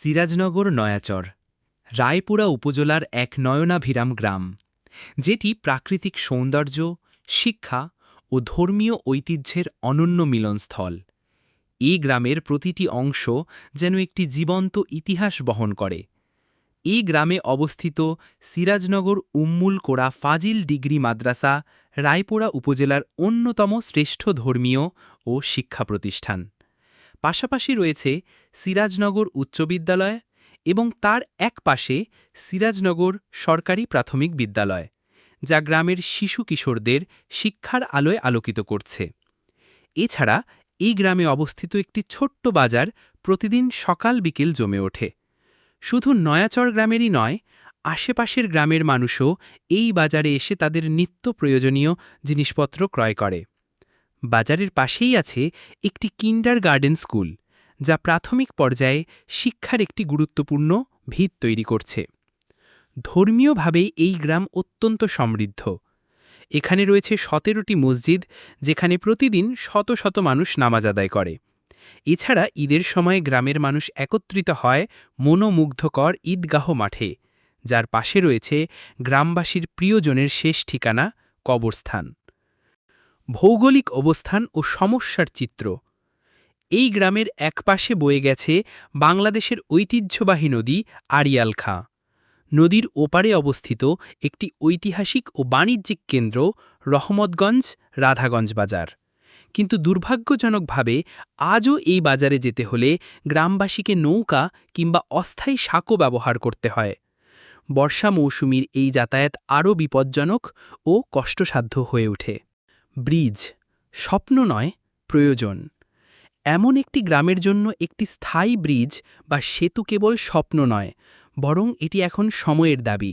সিরাজনগর নয়াচর, রায়পুরা উপজেলার এক নয়নাভিরাম গ্রাম, যেটি প্রাকৃতিক সৌন্দর্য, শিক্ষা ও ধর্মীয় ঐতিহ্যের অনন্য মিলনস্থল। এই গ্রামের প্রতিটি অংশ যেন একটি জীবন্ত ইতিহাস বহন করে। এই গ্রামে অবস্থিত সিরাজনগর উম্মুল কোড়া ফাজিল ডিগ্রি মাদ্রাসা রায়পুরা উপজেলার অন্যতম শ্রেষ্ঠ ধর্মীয় ও শিক্ষা প্রতিষ্ঠান। পাশাপাশি রয়েছে সিরাজনগর উচ্চ বিদ্যালয় এবং তার এক পাশে সিরাজনগর সরকারি প্রাথমিক বিদ্যালয়, যা গ্রামের শিশু কিশোরদের শিক্ষার আলোয় আলোকিত করছে। এছাড়া এই গ্রামে অবস্থিত একটি ছোট্ট বাজার প্রতিদিন সকাল বিকেল জমে ওঠে। শুধু নয়াচর গ্রামেরই নয়, আশেপাশের গ্রামের মানুষও এই বাজারে এসে তাদের নিত্য প্রয়োজনীয় জিনিসপত্র ক্রয় করে। বাজারের পাশেই আছে একটি কিন্ডার গার্ডেন স্কুল, যা প্রাথমিক পর্যায়ে শিক্ষার একটি গুরুত্বপূর্ণ ভিত তৈরি করছে। ধর্মীয়ভাবে এই গ্রাম অত্যন্ত সমৃদ্ধ। এখানে রয়েছে সতেরোটি মসজিদ, যেখানে প্রতিদিন শত শত মানুষ নামাজ আদায় করে। এছাড়া ঈদের সময় গ্রামের মানুষ একত্রিত হয় মনোমুগ্ধকর ঈদগাহ মাঠে, যার পাশে রয়েছে গ্রামবাসীর প্রিয়জনের শেষ ঠিকানা কবরস্থান। ভৌগোলিক অবস্থান ও সমস্যার চিত্র। এই গ্রামের একপাশে বয়ে গেছে বাংলাদেশের ঐতিহ্যবাহী নদী আড়িয়াল খাঁ নদীর ওপারে অবস্থিত একটি ঐতিহাসিক ও বাণিজ্যিক কেন্দ্র রহমতগঞ্জ রাধাগঞ্জ বাজার। কিন্তু দুর্ভাগ্যজনকভাবে আজও এই বাজারে যেতে হলে গ্রামবাসীকে নৌকা কিংবা অস্থায়ী সাঁকো ব্যবহার করতে হয়। বর্ষা মৌসুমীর এই যাতায়াত আরও বিপজ্জনক ও কষ্টসাধ্য হয়ে ওঠে। ব্রিজ, স্বপ্ন নয়, প্রয়োজন। এমন একটি গ্রামের জন্য একটি স্থায়ী ব্রিজ বা সেতু কেবল স্বপ্ন নয়, বরং এটি এখন সময়ের দাবি।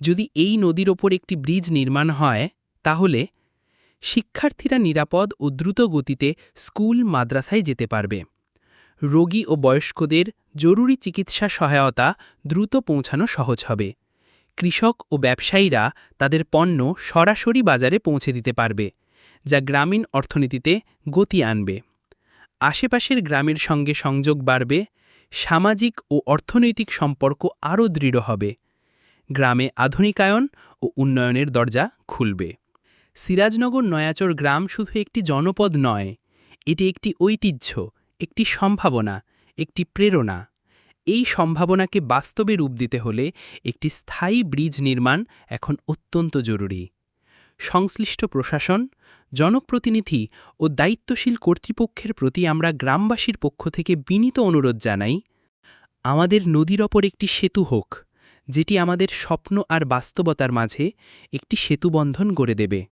যদি এই নদীর ওপর একটি ব্রিজ নির্মাণ হয়, তাহলে শিক্ষার্থীরা নিরাপদ ও দ্রুত গতিতে স্কুল, মাদ্রাসায় যেতে পারবে। রোগী ও বয়স্কদের জরুরি চিকিৎসা সহায়তা দ্রুত পৌঁছানো সহজ হবে। কৃষক ও ব্যবসায়ীরা তাদের পণ্য সরাসরি বাজারে পৌঁছে দিতে পারবে। যা গ্রামীণ অর্থনীতিতে গতি আনবে। আশেপাশের গ্রামের সঙ্গে সংযোগ বাড়বে, সামাজিক ও অর্থনৈতিক সম্পর্ক আরও দৃঢ় হবে। গ্রামে আধুনিকায়ন ও উন্নয়নের দরজা খুলবে। সিরাজনগর নয়াচর গ্রাম শুধু একটি জনপদ নয়, এটি একটি ঐতিহ্য, একটি সম্ভাবনা, একটি প্রেরণা। এই সম্ভাবনাকে বাস্তবে রূপ দিতে হলে একটি স্থায়ী ব্রিজ নির্মাণ এখন অত্যন্ত জরুরি। সংশ্লিষ্ট প্রশাসন, জনপ্রতিনিধি ও দায়িত্বশীল কর্তৃপক্ষের প্রতি আমরা গ্রামবাসীর পক্ষ থেকে বিনীত অনুরোধ জানাই, আমাদের নদীর ওপর একটি সেতু হোক, যেটি আমাদের স্বপ্ন আর বাস্তবতার মাঝে একটি সেতুবন্ধন গড়ে দেবে।